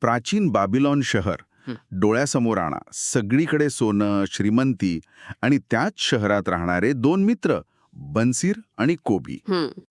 प्राचीन बाबिलॉन शहर. डोळ्यासमोर आणा. सगळीकडे सोनं श्रीमंती आणि त्याच शहरात राहणारे दोन मित्र बन्सीर आणि कोबी.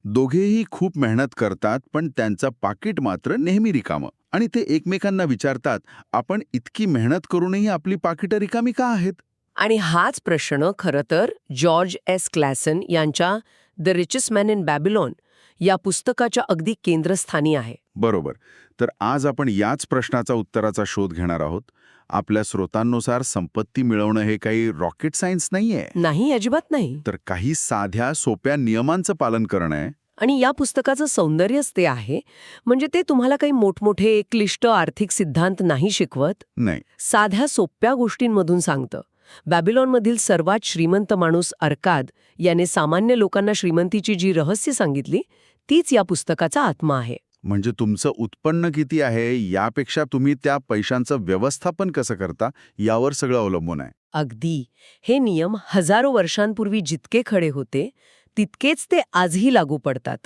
दोघेही खूप मेहनत करतात पण त्यांचं पाकिट मात्र नेहमी रिकामं. आणि ते एकमेकांना विचारतात आपण इतकी मेहनत करूनही आपली पाकिटं रिकामी का आहेत? आणि हाच प्रश्न खरं तर जॉर्ज एस. क्लॅसन यांच्या the richest man in Babylon या पुस्तकाच्या अगदी केंद्रस्थानी आहे. बरोबर. तर आज आपण याच प्रश्नाचा उत्तराचा शोध घेणार आहोत. आपल्या स्रोतांनुसार संपत्ती मिळवणं हे काही रॉकेट सायन्स नाहीये. नाही अजिबात नाही. तर काही साध्या सोप्या नियमांचं पालन करणं आहे. आणि या पुस्तकाचं सौंदर्यच ते आहे. म्हणजे ते तुम्हाला काही मोठमोठे क्लिष्ट आर्थिक सिद्धांत नाही शिकवत. नाही. साध्या सोप्या गोष्टींमधून सांगतं. बॅबिलॉनमधील सर्वात श्रीमंत माणूस अर्काद याने सामान्य लोकांना श्रीमंतीची जी रहस्य सांगितली तीच या पुस्तकाचा आत्मा आहे. म्हणजे तुमचं उत्पन्न किती आहे यापेक्षा तुम्ही त्या पैशांचं व्यवस्थापन कसं करता यावर सगळं अवलंबून आहे. अगदी. हे नियम हजारो वर्षांपूर्वी जितके खडे होते तितकेच ते आजही लागू पडतात.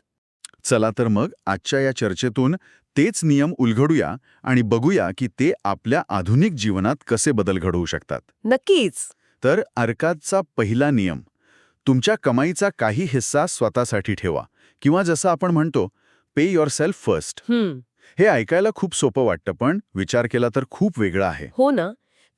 चला तर मग आजच्या या चर्चेतून तेच नियम उलगडूया आणि बघूया की ते आपल्या आधुनिक जीवनात कसे बदल घडवू शकतात. नक्कीच. तर अर्कादचा पहिला नियम तुमच्या कमाईचा काही हिस्सा स्वतःसाठी ठेवा किंवा जसं आपण म्हणतो पे युअर सेल्फ फर्स्ट हे ऐकायला खूप सोपं वाटतं पण विचार केला तर खूप वेगळं आहे. हो ना?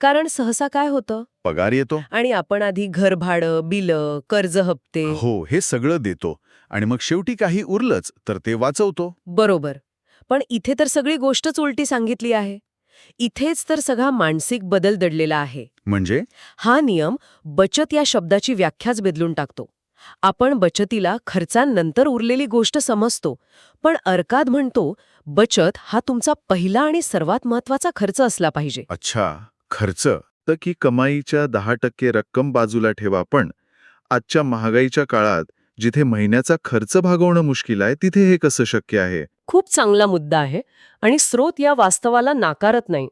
कारण सहसा काय होतं? पगार येतो. आणि आपण आधी घर भाडं बिलं कर्ज हप्ते. हो हे सगळं देतो. आणि मग शेवटी काही उरलंच तर ते वाचवतो. बरोबर. पण इथे तर सगळी गोष्टच उलटी सांगितली आहे. इथेच तर सगळा मानसिक बदल दडलेला आहे. म्हणजे? हा नियम बचत या शब्दाची व्याख्याच बदलून टाकतो. आपण बचतीला खर्चांनंतर उरलेली गोष्ट समजतो पण अर्काद म्हणतो बचत हा तुमचा पहिला आणि सर्वात महत्त्वाचा खर्च असला पाहिजे. अच्छा खर्च? तर की कमाईच्या दहा टक्के रक्कम बाजूला ठेवा पण आजच्या महागाईच्या काळात जिथे महिन्याचा खर्च भागवणं मुश्किल आहे तिथे हे कसं शक्य आहे? खूप चांगला मुद्दा आहे आणि स्रोत या वास्तवाला नाकारत नाही.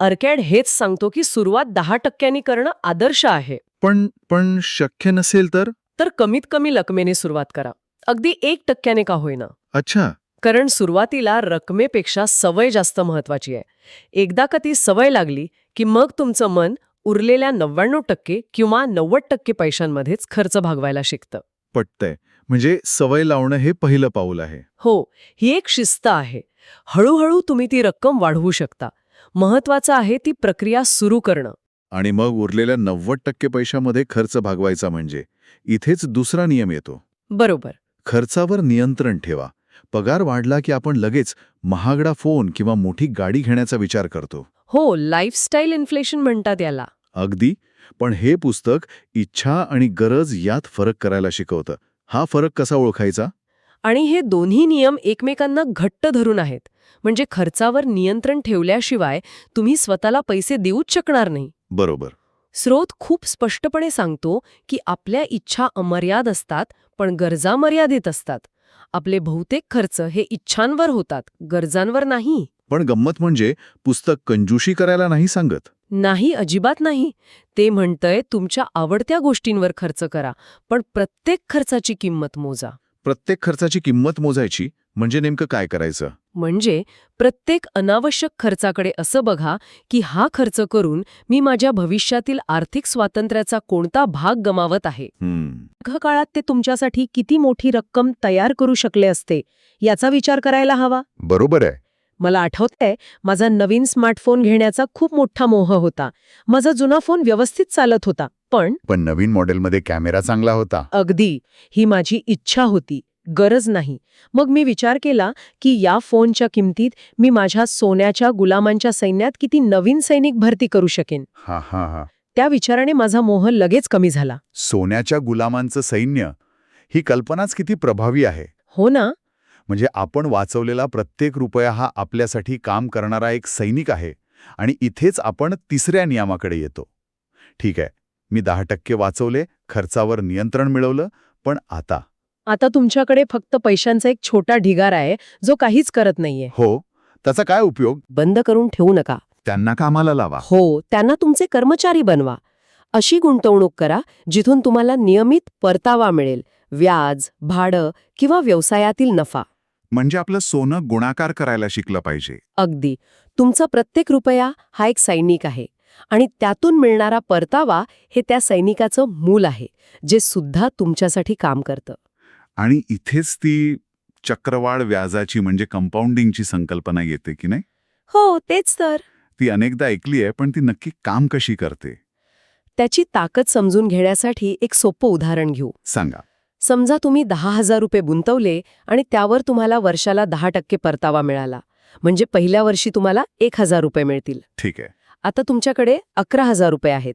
अर्कॅड हेच सांगतो की सुरुवात दहा टक्क्यांनी करणं आदर्श आहे. पण पण शक्य नसेल तर? तर कमीत कमी रकमेने सुरुवात करा. अगदी एक टक्क्याने का होईना. अच्छा. कारण सुरुवातीला रकमेपेक्षा सवय जास्त महत्वाची आहे. एकदा का ती सवय लागली की मग तुमचं मन उरलेल्या नव्याण्णव टक्के किंवा नव्वद टक्के पैशांमध्येच खर्च भागवायला शिकतं. पटतंय. म्हणजे सवय लावणं हे पहिलं पाऊल आहे. हो ही एक शिस्त आहे. हळूहळू तुम्ही ती रक्कम वाढवू शकता. महत्वाचं आहे ती प्रक्रिया सुरू करणं. आणि मग उरलेल्या नव्वद टक्के पैशामध्ये खर्च भागवायचा म्हणजे? इथेच दुसरा नियम येतो. बरोबर. खर्चावर नियंत्रण ठेवा. पगार वाढला की आपण लगेच महागडा फोन किंवा मोठी गाडी घेण्याचा विचार करतो. हो लाईफस्टाईल इन्फ्लेशन म्हणतात याला. अगदी. पण हे पुस्तक इच्छा आणि गरज यात फरक करायला शिकवतं. हा फरक कसा ओळखायचा? आणि हे दोन्ही नियम एकमेकांना घट्ट धरून आहेत. म्हणजे खर्चावर नियंत्रण ठेवल्याशिवाय तुम्ही स्वतःला पैसे देऊच शकणार नाही. बरोबर. स्रोत खूप स्पष्टपणे सांगतो की आपल्या इच्छा अमर्याद असतात पण गरजा मर्यादित असतात. आपले बहुतेक खर्च हे इच्छांवर होतात गरजांवर नाही. पण गंमत म्हणजे पुस्तक कंजूशी करायला नाही सांगत. नाही अजिबात नाही. ते म्हणतंय तुमच्या आवडत्या गोष्टींवर खर्च करा पण प्रत्येक खर्चाची किंमत मोजा. प्रत्येक खर्चाची किंमत मोजायची? म्हणजे नेमकं काय करायचं? म्हणजे प्रत्येक अनावश्यक खर्चाकडे असं बघा की हा खर्च करून मी माझ्या भविष्यातील आर्थिक स्वातंत्र्याचा कोणता भाग गमावत आहे. दीर्घकाळात ते तुमच्यासाठी किती मोठी रक्कम तयार करू शकले असते याचा विचार करायला हवा. बरोबर आहे. मला आठवतंय माझा नवीन स्मार्टफोन घेण्याचा खूप मोठा मोह होता. माझा जुना फोन व्यवस्थित चालत होता पण पण नवीन मॉडेलमध्ये कॅमेरा चांगला होता. अगदी ही माझी इच्छा होती. गरज नाही. मग मी विचार केला की या फोनच्या किमतीत मी माझ्या सोन्याच्या गुलामांच्या सैन्यात किती नवीन सैनिक भरती करू शकेन? हा हा हा. त्या विचाराने माझा मोह लगेच कमी झाला. सोन्याच्या गुलामांचं सैन्य ही कल्पनाच किती प्रभावी आहे. हो ना? म्हणजे आपण वाचवलेला प्रत्येक रुपया हा आपल्यासाठी काम करणारा एक सैनिक आहे आणि इथेच आपण तिसऱ्या नियमाकडे येतो. ठीक आहे मी दहा टक्के वाचवले खर्चावर नियंत्रण मिळवलं पण आता आता तुमच्याकडे फक्त पैशांचा एक छोटा ढिगार आहे जो काहीच करत नाहीये. हो त्याचा काय उपयोग? बंद करून ठेवू नका. त्यांना कामाला लावा. हो त्यांना तुमचे कर्मचारी बनवा. अशी गुंतवणूक करा जिथून तुम्हाला नियमित परतावा मिळेल व्याज भाडं किंवा व्यवसायातील नफा. म्हणजे आपलं सोनं गुणाकार करायला शिकलं पाहिजे. अगदी. तुमचा प्रत्येक रुपया हा एक सैनिक आहे. आणि त्यातून मिळणारा परतावा हे त्या सैनिकाचं मूल आहे जे सुद्धा तुमच्यासाठी काम करतं. आणि इथेच ती चक्रवाढ व्याजाची म्हणजे कंपाऊंडिंगची संकल्पना येते की नाही? हो तेच तर. ती अनेकदा ऐकली आहे पण ती नक्की काम कशी करते? त्याची ताकद समजून घेण्यासाठी एक सोपं उदाहरण घेऊ. सांगा. समजा तुम्ही दहा हजार रुपये गुंतवले आणि त्यावर तुम्हाला वर्षाला दहा टक्के परतावा मिळाला. म्हणजे पहिल्या वर्षी तुम्हाला एक हजार रुपये मिळतील. ठीक आहे. आता तुमच्याकडे अकरा हजार रुपये आहेत.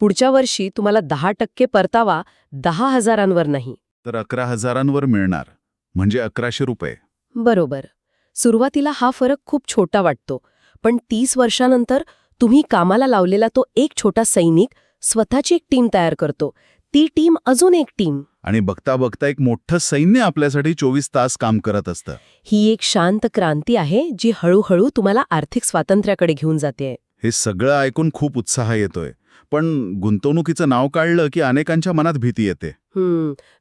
पुढच्या वर्षी तुम्हाला दहा टक्के परतावा दहा हजारांवर नाही. तर अकरा हजारांवर मिळणार. म्हणजे अकराशे रुपये. बरोबर. सुरुवातीला हा फरक खूप छोटा वाटतो. पण तीस वर्षानंतर तुम्ही कामाला लावलेला तो एक छोटा सैनिक स्वतःची एक टीम तयार करतो. ती टीम अजून एक टीम. आणि बघता बघता एक मोठं सैन्य आपल्यासाठी चोवीस तास काम करत असतं. ही एक शांत क्रांती आहे जी हळूहळू तुम्हाला आर्थिक स्वातंत्र्याकडे घेऊन जाते हे सगळं ऐकून खूप उत्साह येतोय. पण गुंतवणुकीचं नाव काढलं की अनेकांच्या मनात भीती येते.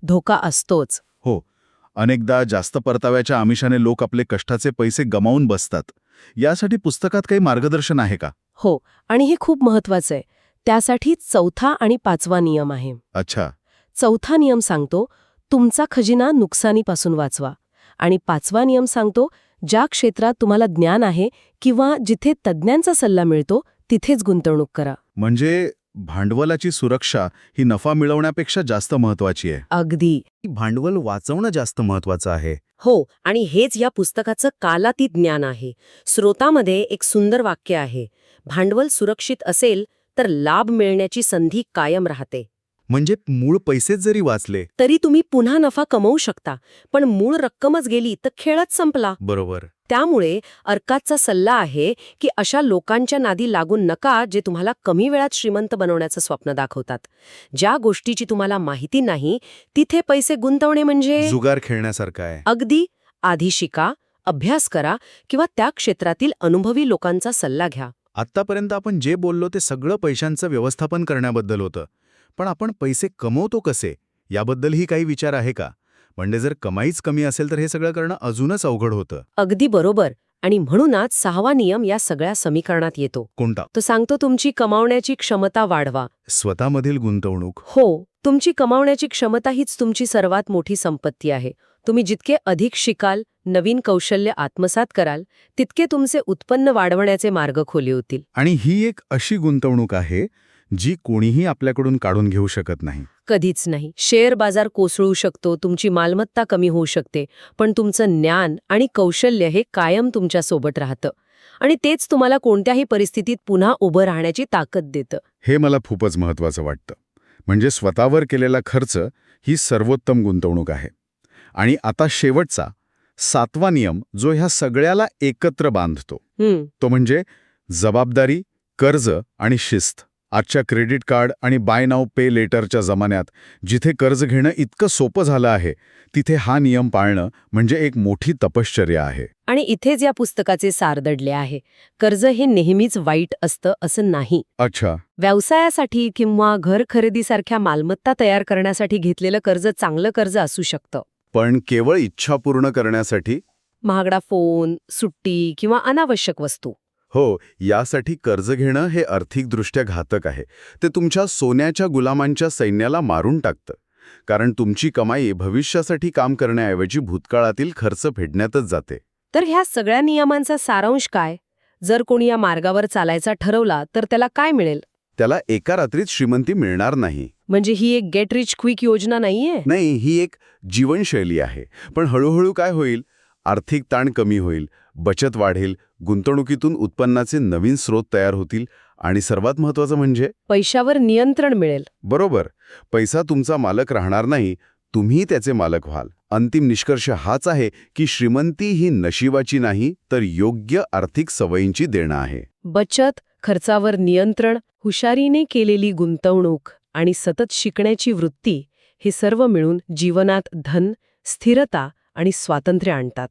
धोका असतोच. हो. अनेकदा जास्त परताव्याच्या आमिषाने लोक आपले कष्टाचे पैसे गमावून बसतात. यासाठी पुस्तकात काही मार्गदर्शन आहे का? हो आणि हे खूप महत्वाचं आहे. त्यासाठी चौथा आणि पाचवा नियम आहे. अच्छा. चौथा नियम सांगतो तुमचा खजिना नुकसानीपासून वाचवा. आणि पाचवा नियम सांगतो ज्या क्षेत्रात तुम्हाला ज्ञान आहे किंवा जिथे तज्ज्ञांचा सल्ला मिळतो तिथेच गुंतवणूक करा. म्हणजे भांडवलाची सुरक्षा ही नफा मिळवण्यापेक्षा जास्त महत्वाची आहे. अगदी. भांडवल वाचवणं जास्त महत्वाचं आहे? हो आणि हेच या पुस्तकाचं कालातीत ज्ञान आहे. स्रोतामध्ये एक सुंदर वाक्य आहे भांडवल सुरक्षित असेल तर लाभ मिळण्याची संधी कायम राहते. म्हणजे मूळ पैसेच जरी वाचले तरी तुम्ही पुन्हा नफा कमवू शकता पण मूळ रक्कमच गेली तर खेळच संपला. बरोबर. त्यामुळे अर्कातचा सल्ला आहे की अशा लोकांच्या नादी लागून नका जे तुम्हाला कमी वेळात श्रीमंत बनवण्याचं स्वप्न दाखवतात. ज्या गोष्टीची तुम्हाला माहिती नाही तिथे पैसे गुंतवणे म्हणजे? जुगार खेळण्यासारखं आहे. अगदी. आधी शिका अभ्यास करा किंवा त्या क्षेत्रातील अनुभवी लोकांचा सल्ला घ्या. आत्तापर्यंत आपण जे बोललो ते सगळं पैशांचं व्यवस्थापन करण्याबद्दल होतं. पण आपण पैसे कमवतो कसे? याबद्दलही काही विचार आहे का? म्हणजे जर कमाईच कमी असेल तर हे सगळं करणं अजूनच अवघड होतं. अगदी बरोबर. आणि म्हणूनच सहावा नियम या सगळ्या समीकरणात येतो. कोणता? तो सांगतो तुमची कमावण्याची क्षमता वाढवा. स्वतःमधील गुंतवणूक. हो तुमची कमावण्याची क्षमता हीच तुमची सर्वात मोठी संपत्ती आहे. तुम्ही जितके अधिक शिकाल नवीन कौशल्य आत्मसात कराल तितके तुमचे उत्पन्न वाढवण्याचे मार्ग खोले होतील. आणि ही एक अशी गुंतवणूक आहे जी कोणीही आपल्याकडून काढून घेऊ शकत नाही. कधीच नाही. शेअर बाजार कोसळू शकतो तुमची मालमत्ता कमी होऊ शकते पण तुमचं ज्ञान आणि कौशल्य हे कायम तुमच्यासोबत राहतं. आणि तेच तुम्हाला कोणत्याही परिस्थितीत पुन्हा उभं राहण्याची ताकद देतं. हे मला खूपच महत्वाचं वाटतं. म्हणजे स्वतःवर केलेला खर्च ही सर्वोत्तम गुंतवणूक आहे. आणि आता शेवटचा सातवा नियम जो ह्या सगळ्याला एकत्र बांधतो. तो म्हणजे जबाबदारी कर्ज आणि शिस्त. आजच्या क्रेडिट कार्ड आणि बाय नाव पे लेटरच्या जमान्यात जिथे कर्ज घेणं इतकं सोपं झालं आहे तिथे हा नियम पाळणं म्हणजे एक मोठी तपश्चर्या आहे. आणि इथेच या पुस्तकाचे सार दडले आहे. कर्ज हे नेहमीच वाईट असतं असं नाही. अच्छा. व्यवसायासाठी किंवा घर खरेदीसारख्या मालमत्ता तयार करण्यासाठी घेतलेलं कर्ज चांगलं कर्ज असू शकतं. पण केवळ इच्छा पूर्ण करण्यासाठी? महागडा फोन सुट्टी किंवा अनावश्यक वस्तू. हो यासाठी कर्ज घेणं हे आर्थिकदृष्ट्या घातक आहे. ते तुमच्या सोन्याच्या गुलामांच्या सैन्याला मारून टाकतं. कारण तुमची कमाई भविष्यासाठी काम करण्याऐवजी भूतकाळातील खर्च फेडण्यातच जाते. तर ह्या सगळ्या नियमांचा सारांश काय? जर कोणी या मार्गावर चालायचा ठरवला तर त्याला काय मिळेल? त्याला एका रात्रीत श्रीमंती मिळणार नाही. म्हणजे ही एक गेट रिच क्विक योजना नाहीये? नाही ही एक जीवनशैली आहे. पण हळूहळू काय होईल? आर्थिक ताण कमी होईल. बचत वाढेल गुंतवणुकीतून उत्पन्नाचे नवीन स्रोत तयार होतील आणि सर्वात महत्त्वाचं म्हणजे? पैशावर नियंत्रण मिळेल. बरोबर. पैसा तुमचा मालक राहणार नाही तुम्ही त्याचे मालक व्हाल. अंतिम निष्कर्ष हाच आहे की श्रीमंती ही नशिबाची नाही तर योग्य आर्थिक सवयींची देणं आहे. बचत खर्चावर नियंत्रण हुशारीने केलेली गुंतवणूक आणि सतत शिकण्याची वृत्ती हे सर्व मिळून जीवनात धन स्थिरता आणि स्वातंत्र्य आणतात.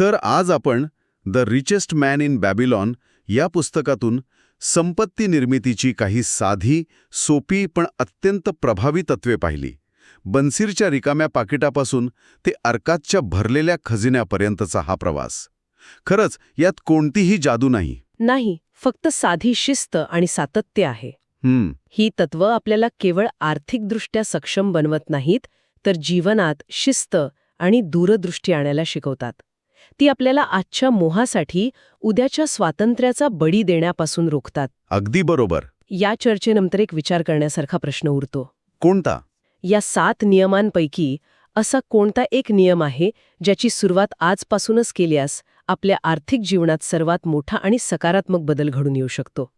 तर आज आपण the richest man in Babylon या पुस्तकातून संपत्ती निर्मितीची काही साधी सोपी पण अत्यंत प्रभावी तत्वे पाहिली. बन्सीरच्या रिकाम्या पाकिटापासून ते अर्कातच्या भरलेल्या खजिन्यापर्यंतचा हा प्रवास. खरंच यात कोणतीही जादू नाही. नाही फक्त साधी शिस्त आणि सातत्य आहे. हम्म. ही तत्व आपल्याला केवळ आर्थिकदृष्ट्या सक्षम बनवत नाहीत तर जीवनात शिस्त आणि दूरदृष्टी आणायला शिकवतात. ती आपल्याला आजच्या मोहासाठी उद्याच्या स्वातंत्र्याचा बळी देण्यापासून रोखतात. अगदी बरोबर. या चर्चेनंतर एक विचार करण्यासारखा प्रश्न उरतो. कोणता? या सात नियमांपैकी असा कोणता एक नियम आहे ज्याची सुरुवात आजपासूनच केल्यास आपल्या आर्थिक जीवनात सर्वात मोठा आणि सकारात्मक बदल घडून येऊ शकतो?